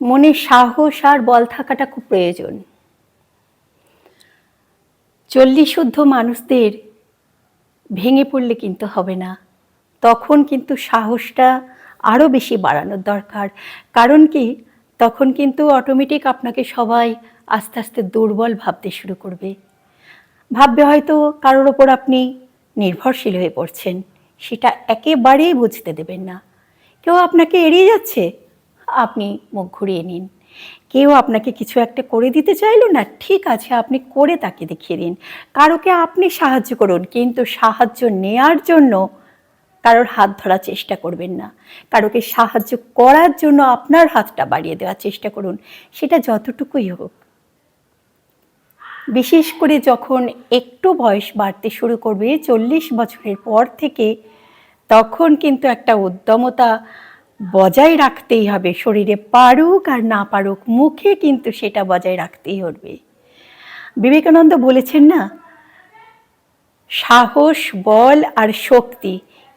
মনে সাহস আর বল থাকাটা খুব প্রয়োজন। চল্লিশ শুদ্ধ মানুষদের ভেঙে পড়লে কিন্তু হবে না। তখন কিন্তু সাহসটা আরও বেশি বাড়ানোর দরকার। কারণ কি? তখন কিন্তু অটোমেটিক আপনাকে সবাই আস্তে আস্তে দুর্বল ভাবতে শুরু করবে। ভাববে হয়তো কারোর ওপর আপনি নির্ভরশীল হয়ে পড়ছেন। সেটা একেবারেই বুঝতে দেবেন না। কেউ আপনাকে এড়িয়ে যাচ্ছে। আপনি মুখ ঘুরিয়ে নিন। কেউ আপনাকে কিছু একটা করে দিতে চাইল না, ঠিক আছে, আপনি করে তাকে দেখিয়ে দিন। কারোকে আপনি সাহায্য করুন, কিন্তু সাহায্য নেয়ার জন্য কারোর হাত ধরার চেষ্টা করবেন না। কারোকে সাহায্য করার জন্য আপনার হাতটা বাড়িয়ে দেওয়ার চেষ্টা করুন, সেটা যতটুকুই হোক। বিশেষ করে যখন একটু বয়স বাড়তে শুরু করবে, চল্লিশ বছরের পর থেকে, তখন কিন্তু একটা উদ্যমতা বজায় রাখতেই হবে। শরীরে পারুক আর না পারুক, মুখে কিন্তু সেটা বজায় রাখতেই হবে। বিবেকানন্দ বলেছেন না, সাহস, বল আর শক্তি,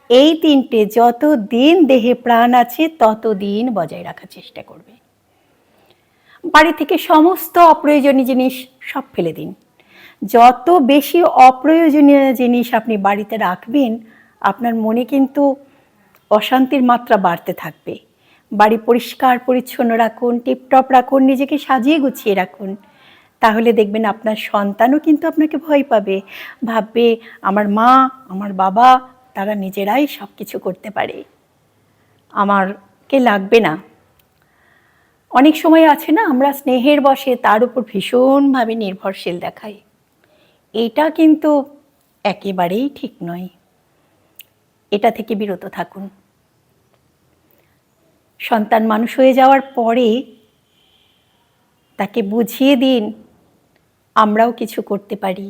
এই তিনটে যত দিন দেহে প্রাণ আছে, তত দিন বজায় রাখার চেষ্টা করবে। বাড়ি থেকে সমস্ত অপ্রয়োজনীয় জিনিস সব ফেলে দিন। যত বেশি অপ্রয়োজনীয় জিনিস আপনি বাড়িতে রাখবেন, আপনার মনে কিন্তু অশান্তির মাত্রা বাড়তে থাকবে। বাড়ি পরিষ্কার, পরিচ্ছন্ন রাখুন, টিপটপ রাখুন, নিজেকে সাজিয়ে গুছিয়ে রাখুন। তাহলে দেখবেন আপনার সন্তানও কিন্তু আপনাকে ভয় পাবে। ভাববে, আমার মা, আমার বাবা, তারা নিজেরাই সব কিছু করতে পারে। আমারকে লাগবে না? অনেক সময় আছে না, আমরা স্নেহের বসে তার উপর ভীষণভাবে নির্ভরশীল দেখাই। এটা কিন্তু একেবারেই ঠিক নয়। এটা থেকে বিরত থাকুন। সন্তান মানুষ হয়ে যাওয়ার পরে তাকে বুঝিয়ে দিন, আমরাও কিছু করতে পারি।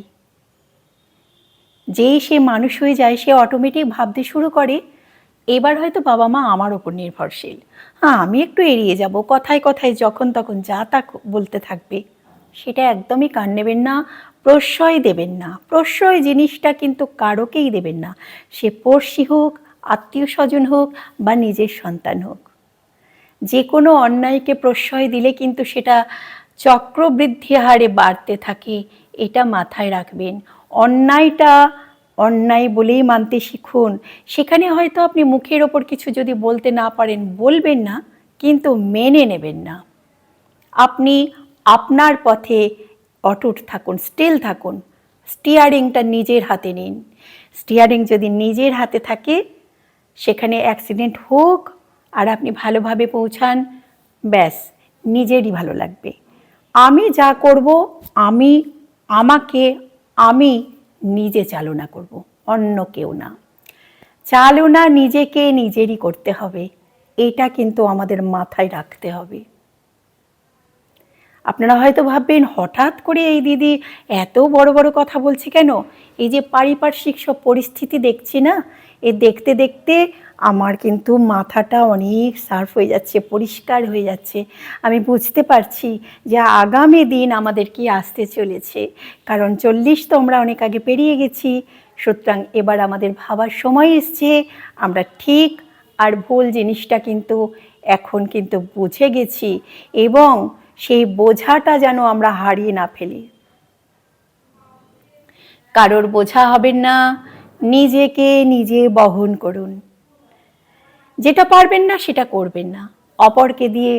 যেই সে মানুষ হয়ে যায়, সে অটোমেটিক ভাবতে শুরু করে, এবার হয়তো বাবা মা আমার ওপর নির্ভরশীল। হ্যাঁ আমি একটু এড়িয়ে যাব, কথায় কথায় যখন তখন যা তা বলতে থাকবে। সেটা একদমই কান নেবেন না, প্রশ্রয় দেবেন না। প্রশ্রয় জিনিসটা কিন্তু কারোকেই দেবেন না। সে পড়শি হোক, আত্মীয় স্বজন হোক বা নিজের সন্তান হোক। যে কোনো অন্যায়কে প্রশ্রয় দিলে কিন্তু সেটা চক্রবৃদ্ধি হারে বাড়তে থাকে, এটা মাথায় রাখবেন। অন্যায়টা অন্যায় বলেই মানতে শিখুন। সেখানে হয়তো আপনি মুখের ওপর কিছু যদি বলতে না পারেন, বলবেন না, কিন্তু মেনে নেবেন না। আপনি আপনার পথে অটুট থাকুন স্টিল থাকুন। স্টিয়ারিংটা নিজের হাতে নিন। স্টিয়ারিং যদি নিজের হাতে থাকে, সেখানে অ্যাক্সিডেন্ট হোক আর আপনি ভালোভাবে পৌঁছান, ব্যাস, নিজেরই ভালো লাগবে। আমি যা করব, আমি, আমাকে, আমি নিজে চালনা করব, অন্য কেউ না। চালনা নিজেকে নিজেরই করতে হবে। এটা কিন্তু আমাদের মাথায় রাখতে হবে। আপনারা হয়তো ভাববেন, হঠাৎ করে এই দিদি এত বড় বড় কথা বলছে কেন? এই যে পারিপার্শ্বিক সব পরিস্থিতি দেখছি না? এ দেখতে দেখতে আমার কিন্তু মাথাটা অনেক সার্ফ হয়ে যাচ্ছে, পরিষ্কার হয়ে যাচ্ছে। আমি বুঝতে পারছি যে আগামী দিন আমাদের কি আসতে চলেছে। কারণ চল্লিশ তো আমরা অনেক আগে পেরিয়ে গেছি। সুতরাং এবার আমাদের ভাবার সময় এসছে। আমরা ঠিক আর ভুল জিনিসটা কিন্তু এখন কিন্তু বুঝে গেছি। এবং সেই বোঝাটা যেন আমরা হারিয়ে না ফেলি। কারোর বোঝা হবেন না, নিজেকে নিজে বহন করুন। যেটা পারবেন না, সেটা করবেন না। অপরকে দিয়ে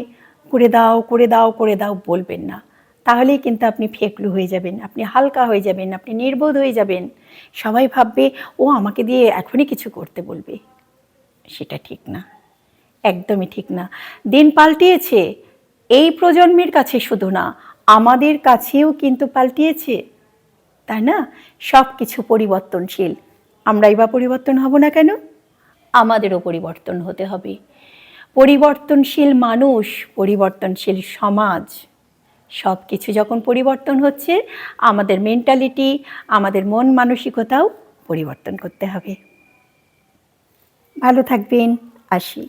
করে দাও করে দাও করে দাও বলবেন না। তাহলেই কিন্তু আপনি ফেকলু হয়ে যাবেন, আপনি হালকা হয়ে যাবেন, আপনি নির্বোধ হয়ে যাবেন। সবাই ভাববে, ও, আমাকে দিয়ে এখনই কিছু করতে বলবে। সেটা ঠিক না, একদমই ঠিক না। দিন পাল্টিয়েছে এই প্রজন্মের কাছে শুধু না, আমাদের কাছেও কিন্তু পাল্টিয়েছে। তাই না? সব কিছু পরিবর্তনশীল। আমরাই বা পরিবর্তন হব না কেন? আমাদেরও পরিবর্তন হতে হবে। পরিবর্তনশীল মানুষ, পরিবর্তনশীল সমাজ সব কিছু যখন পরিবর্তন হচ্ছে, আমাদের মেন্টালিটি আমাদের মন মানসিকতাও পরিবর্তন করতে হবে। ভালো থাকবেন, আসি।